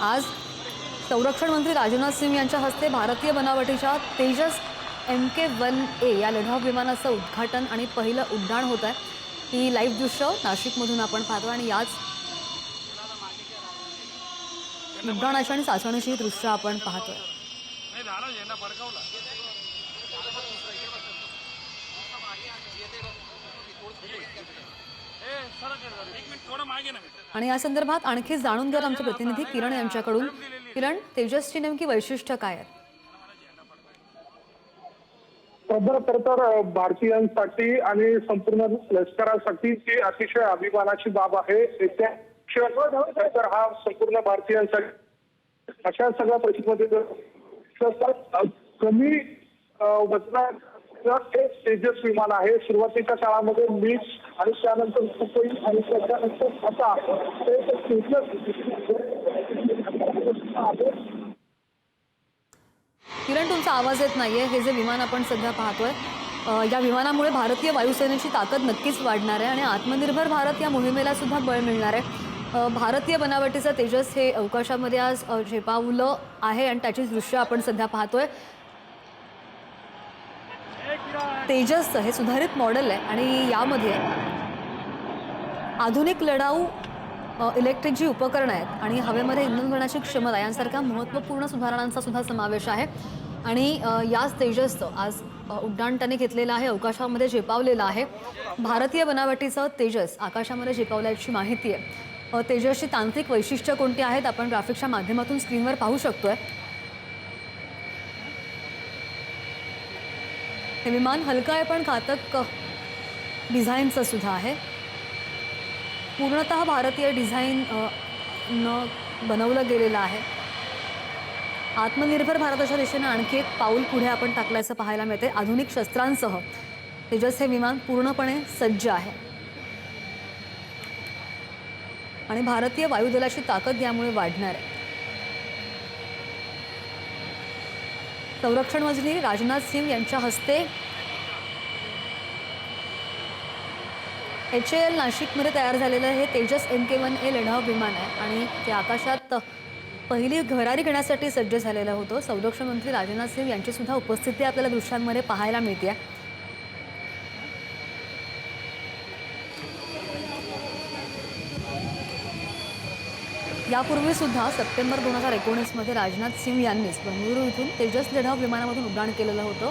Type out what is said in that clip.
आज संरक्षण मंत्री राजनाथ सिंग यांच्या हस्ते भारतीय बनावटीच्या Tejas M K one A या लढाऊ विमानाचं उद्घाटन आणि पहिलं उड्डाण होत आहे. ही लाईव्ह दृश्य नाशिकमधून आपण पाहतो आणि याच उड्डाणाची आणि चाचणीची दृश्य आपण पाहतोय. आणि या संदर्भात आणखी जाणून घेत आमचे प्रतिनिधी किरण यांच्याकडून. किरण तेजसची नेमकी वैशिष्ट्य काय आहेत? खबर तर तर भारतीयांसाठी आणि संपूर्ण लष्करासाठी ती अतिशय अभिमानाची बाब आहे. तर हा संपूर्ण भारतीयांसाठी अशा सगळ्या परिस्थितीमध्ये कमी अं, वजनाचं हे तेजस विमान आहे. सुरुवातीच्या काळामध्ये मीच आणि त्यानंतर सुखोई आणि त्याच्यानंतर आता ते तेजस किरण तुमचा आवाज येत नाहीये. हे जे विमान आपण सध्या पाहतोय या विमानामुळे भारतीय वायुसेनेची ताकद नक्कीच वाढणार आहे आणि आत्मनिर्भर भारत या मोहिमेला सुद्धा बळ मिळणार आहे. भारतीय बनावटीचं तेजस हे अवकाशामध्ये आज झेपावलं आहे आणि त्याची दृश्य आपण सध्या पाहतोय. तेजसचं हे सुधारित मॉडेल आहे आणि यामध्ये आधुनिक लढाऊ इलेक्ट्रिक जी उपकरणं आहेत आणि हवेमध्ये इंधन भरण्याची क्षमता यांसारख्या महत्त्वपूर्ण सुधारणांचा सुद्धा समावेश आहे. आणि याच तेजसचं आज उड्डाण त्याने घेतलेलं आहे अवकाशामध्ये झेपावलेलं आहे. भारतीय बनावटीचं तेजस आकाशामध्ये झेपावल्याची माहिती आहे. तेजसची तांत्रिक वैशिष्ट्य कोणती आहेत? आपण ग्राफिक्सच्या माध्यमातून स्क्रीनवर पाहू शकतोय. हे विमान हलकं आहे पण घातक डिझाईनचं सुद्धा आहे. पूर्णतः भारतीय डिझाईन न बनवलं गेलेलं आहे. आत्मनिर्भर भारताच्या दिशेनं आणखी एक पाऊल पुढे आपण टाकल्याचं पाहायला मिळते आधुनिक शस्त्रांसह तेजस हे विमान पूर्णपणे सज्ज आहे. आणि भारतीय वायुदलाची ताकद यामुळे वाढणार आहे. संरक्षण मंत्री राजनाथ सिंग यांच्या हस्ते एच ए एल नाशिकमध्ये तयार झालेलं हे Tejas M K one A लढाऊ विमान आहे आणि ते आकाशात पहिली घरारी घेण्यासाठी सज्ज झालेलं होतं. संरक्षण मंत्री राजनाथ सिंग यांची सुद्धा उपस्थिती आपल्याला दृश्यांमध्ये पाहायला मिळते आहे सुद्धा सप्टेंबर दोन हजार एकोणीसमध्ये राजनाथ सिंग यांनीच बंगळुरू इथून तेजस लढाव विमानामधून उड्डाण केलेलं होतं.